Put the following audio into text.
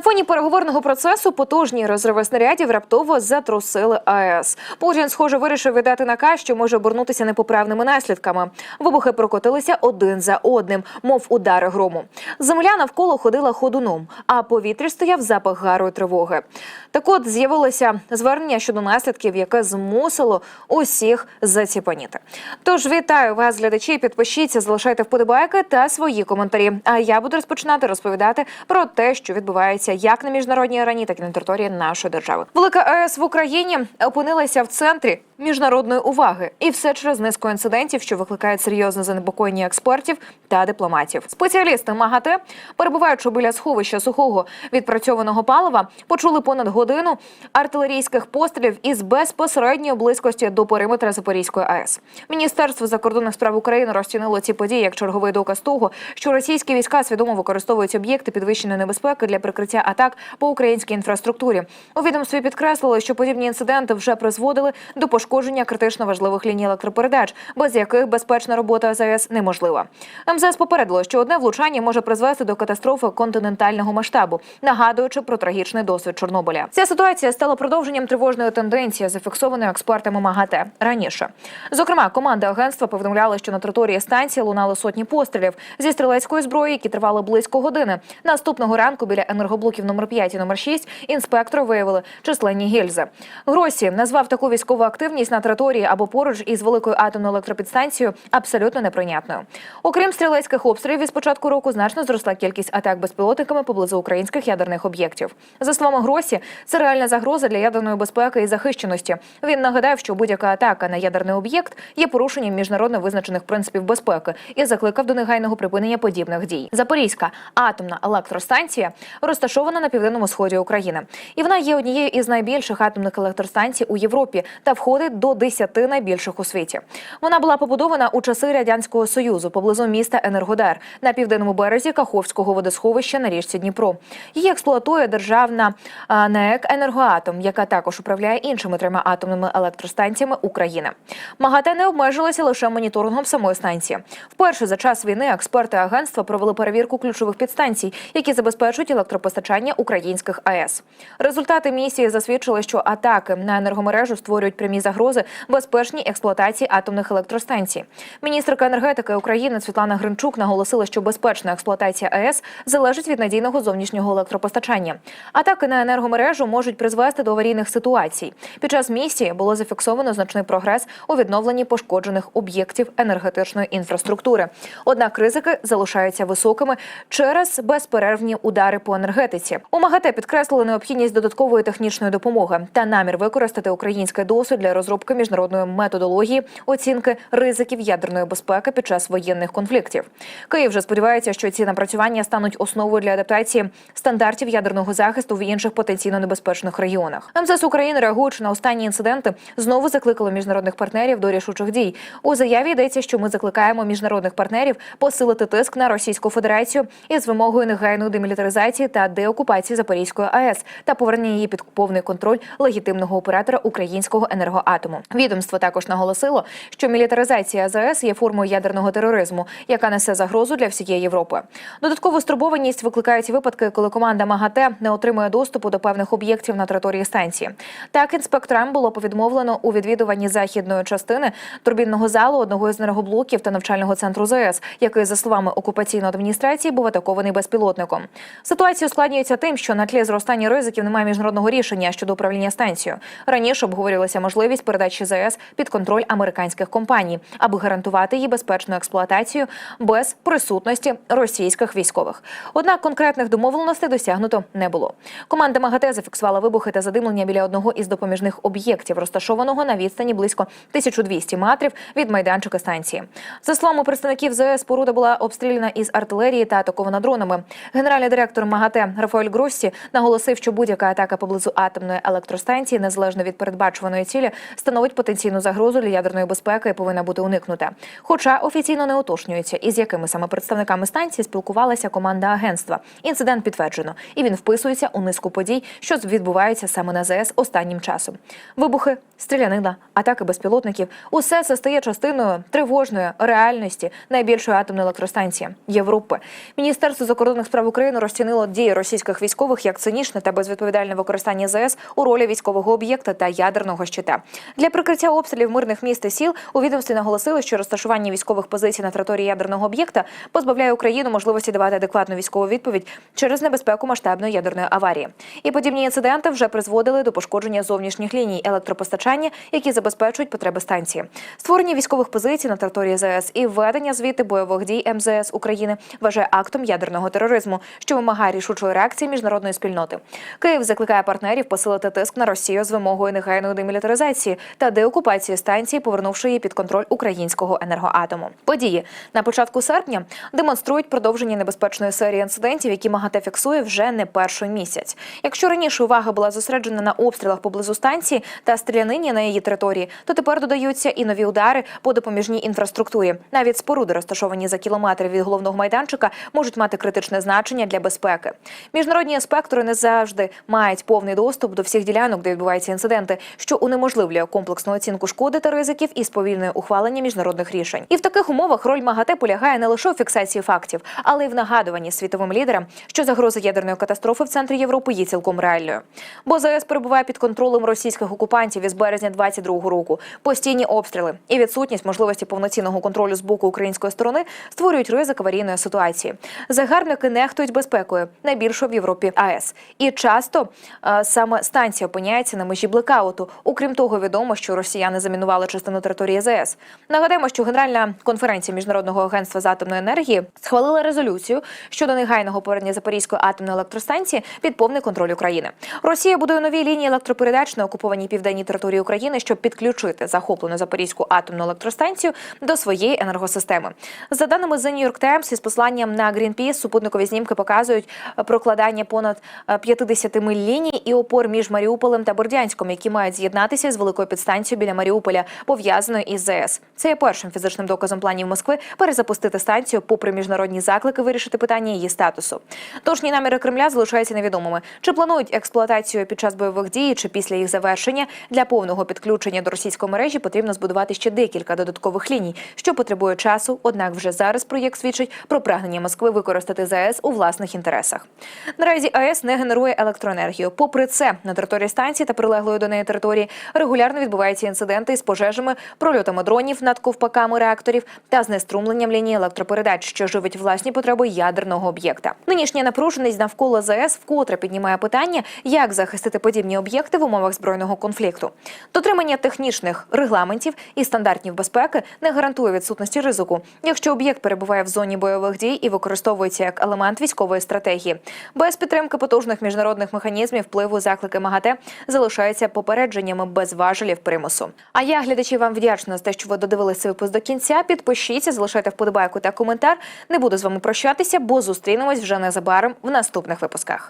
На фоні переговорного процесу потужні розриви снарядів раптово затрусили АЕС. Путін, схоже, вирішив віддати наказ, що може обернутися непоправними наслідками. Вибухи прокотилися один за одним, мов удари грому. Земля навколо ходила ходуном, а повітря стояв запах гарої тривоги. Так от з'явилося звернення щодо наслідків, яке змусило усіх заціпаніти. Тож вітаю вас, глядачі. Підпишіться, залишайте вподобайки та свої коментарі. А я буду розпочинати розповідати про те, що відбувається як на міжнародній арені, так і на території нашої держави. Велика АЕС в Україні опинилася в центрі міжнародної уваги, і все через низку інцидентів, що викликають серйозне занепокоєння експертів та дипломатів. Спеціалісти МАГАТЕ, перебуваючи біля сховища сухого відпрацьованого палива, почули понад годину артилерійських пострілів із безпосередньої близькості до периметра Запорізької АЕС. Міністерство закордонних справ України розцінило ці події як черговий доказ того, що російські війська свідомо використовують об'єкти підвищеної небезпеки для прикриття атак по українській інфраструктурі. У відомстві підкреслили, що подібні інциденти вже призводили до пошкодження критично важливих ліній електропередач, без яких безпечна робота ЗАЕС неможлива. МЗС попередило, що одне влучання може призвести до катастрофи континентального масштабу, нагадуючи про трагічний досвід Чорнобиля. Ця ситуація стала продовженням тривожної тенденції, зафіксованої експертами МАГАТЕ раніше. Зокрема, команди агентства повідомляли, що на території станції лунали сотні пострілів зі стрілецької зброї, які тривали близько години. Наступного ранку біля енергоблоків номер 5 і номер 6 інспектори виявили численні гільзи. Гросі назвав таку військову активність на території або поруч із великою атомною електропідстанцією абсолютно неприйнятною. Окрім стрілецьких обстрілів, із початку року значно зросла кількість атак безпілотниками поблизу українських ядерних об'єктів. За словами Гросі, це реальна загроза для ядерної безпеки і захищеності. Він нагадав, що будь-яка атака на ядерний об'єкт є порушенням міжнародно визначених принципів безпеки і закликав до негайного припинення подібних дій. Запорізька атомна електростанція розташована на південному сході України, і вона є однією із найбільших атомних електростанцій у Європі та входить до 10 найбільших у світі. Вона була побудована у часи радянського союзу поблизу міста Енергодар на південному березі Каховського водосховища на річці Дніпро. Її експлуатує державна НЕК Енергоатом, яка також управляє іншими трьома атомними електростанціями України. МАГАТЕ не обмежилася лише моніторингом самої станції. Вперше за час війни експерти агентства провели перевірку ключових підстанцій, які забезпечують електропостачання українських АЕС. Результати місії засвідчили, що атаки на енергомережу створюють прямі загрози безпечній експлуатації атомних електростанцій. Міністрка енергетики України Світлана Гринчук наголосила, що безпечна експлуатація АЕС залежить від надійного зовнішнього електропостачання. Атаки на енергомережу можуть призвести до аварійних ситуацій. Під час місії було зафіксовано значний прогрес у відновленні пошкоджених об'єктів енергетичної інфраструктури. Однак ризики залишаються високими через безперервні удари по енергетиці. У МАГАТЕ підкреслили необхідність додаткової технічної допомоги та намір використати український досвід для розробки міжнародної методології оцінки ризиків ядерної безпеки під час воєнних конфліктів. Київ вже сподівається, що ці напрацювання стануть основою для адаптації стандартів ядерного захисту в інших потенційно небезпечних регіонах. МЗС України, реагуючи на останні інциденти, знову закликало міжнародних партнерів до рішучих дій. У заяві йдеться, що ми закликаємо міжнародних партнерів посилити тиск на Російську Федерацію із вимогою негайної демілітаризації та деокупації Запорізької АЕС та повернення її під повний контроль легітимного оператора українського енергоатому. Відомство також наголосило, що мілітаризація АЗС є формою ядерного тероризму, яка несе загрозу для всієї Європи. Додаткову стурбованість викликають випадки, коли команда МАГАТЕ не отримує доступу до певних об'єктів на території станції. Так, інспекторам було повідмовлено у відвідуванні західної частини турбінного залу одного із енергоблоків та навчального центру ЗС, який, за словами окупаційної адміністрації, був атакований безпілотником. Ситуація ускладнюється тим, що на тлі зростання ризиків немає міжнародного рішення щодо управління станцією. Раніше обговорювалася можливість передачі ЗС під контроль американських компаній, аби гарантувати її безпечну експлуатацію без присутності російських військових. Однак конкретних домовленостей досягнуто не було. Команда МАГАТЕ зафіксувала вибухи та задимлення біля одного із допоміжних об'єктів, розташованого на відстані близько 1200 метрів від майданчика станції. За словами представників ЗС, споруда була обстріляна із артилерії та атакована дронами. Генеральний директор МАГАТЕ Рафаель Гроссі наголосив, що будь-яка атака поблизу атомної електростанції, незалежно від передбачуваної цілі, становить потенційну загрозу для ядерної безпеки і повинна бути уникнута. Хоча офіційно не уточнюється, із якими саме представниками станції спілкувалася команда агентства. Інцидент підтверджено, і він вписується у низку подій, що відбуваються саме на ЗС останнім часом. Вибухи, стрілянина, атаки безпілотників усе це стає частиною тривожної реальності найбільшої атомної електростанції Європи. Міністерство закордонних справ України розцінило дії російських військових як цинічне та безвідповідальне використання ЗС у ролі військового об'єкта та ядерного щита. Для прикриття обстрілів мирних міст і сіл у відомстві наголосили, що розташування військових позицій на території ядерного об'єкта позбавляє Україну можливості давати адекватну військову відповідь через небезпеку масштабної ядерної аварії. І подібні інциденти вже призводили до пошкодження зовнішніх ліній електропостачання, які забезпечують потреби станції. Створення військових позицій на території ЗС і введення звіти бойових дій МЗС України вважає актом ядерного тероризму, що вимагає рішучої реакції міжнародної спільноти. Київ закликає партнерів посилити тиск на Росію з вимогою негайної демілітаризації та деокупації станції, повернувши її під контроль українського енергоатому. Події на початку серпня демонструють продовження небезпечної серії інцидентів, які МАГАТЕ фіксує вже не перший місяць. Якщо раніше увага була зосереджена на обстрілах поблизу станції та стрілянині на її території, то тепер додаються і нові удари по допоміжній інфраструктурі. Навіть споруди, розташовані за кілометр від головного майданчика, можуть мати критичне значення для безпеки. Міжнародні інспектори не завжди мають повний доступ до всіх ділянок, де відбуваються інциденти, що унеможливлює комплексну оцінку шкоди та ризиків і сповільнює ухвалення міжнародних рішень. І в таких умовах роль МАГАТЕ полягає не лише у фіксації фактів, але й в нагадуванні світовим лідерам, що загроза ядерної катастрофи в центрі Європи є цілком реальною. Бо ЗАЕС перебуває під контролем російських окупантів із березня 22-го року. Постійні обстріли і відсутність можливості повноцінного контролю з боку української сторони створюють ризик аварійної ситуації. Загарбники нехтують безпекою найбільшого в Європі АЕС. І часто е, саме станція опиняється на межі блекауту. Окрім того, відомо, що росіяни замінували частину території ЗАЕС. Нагадаємо, що Генеральна конференція міжнародного агентства з атомної енергії схвалила резолюцію щодо негайного повернення Запорізької атомної електростанції під повний контроль України. Росія будує нові лінії електропередач на окупованій південній території України, щоб підключити захоплену Запорізьку атомну електростанцію до своєї енергосистеми. За даними The New York Times, із посланням на Greenpeace, супутникові знімки показують е, прокладання понад е, 50 миль ліній і опор між Маріуполем та Бордянськом, які мають з'єднатися з великою підстанцією біля Маріуполя, пов'язаною із ЗС. Це є першим фізичним доказом планів Москви перезапустити станцію, попри міжнародні заклики вирішити питання її статусу. Тожні наміри Кремля залишаються невідомими. Чи планують експлуатацію під час бойових дій, чи після їх завершення для повного підключення до російської мережі потрібно збудувати ще декілька додаткових ліній, що потребує часу. Однак вже зараз проєкт свідчить про прагнення Москви використати ЗАЕС у власних інтересах. Наразі АЕС не генерує електроенергію. Попри це, на території станції та прилеглої до неї території регулярно відбуваються інциденти із пожежами, прольотами дронів над ковпаками реакторів та знеструмленням лінії електропередач, що живить власні потреби ядерного об'єкта. Нинішня напруженість навколо ЗАЕС вкотре піднімає питання, як захистити подібні об'єкти в умовах збройного конфлікту. Дотримання технічних регламентів і стандартів безпеки не гарантує відсутності ризику, якщо об'єкт перебуває в зоні бойових дій і використовується як елемент військової стратегії. Без підтримки потужних міжнародних механізмів впливу заклики МАГАТЕ залишаються попередженнями без важелів примусу. А я глядачі вам вдячна за те, що ви додивилися випуск до кінця. Підпишіться, залишайте вподобайку та коментар. Не буду з вами прощатися, бо зустрінемось вже незабаром в наступних випусках.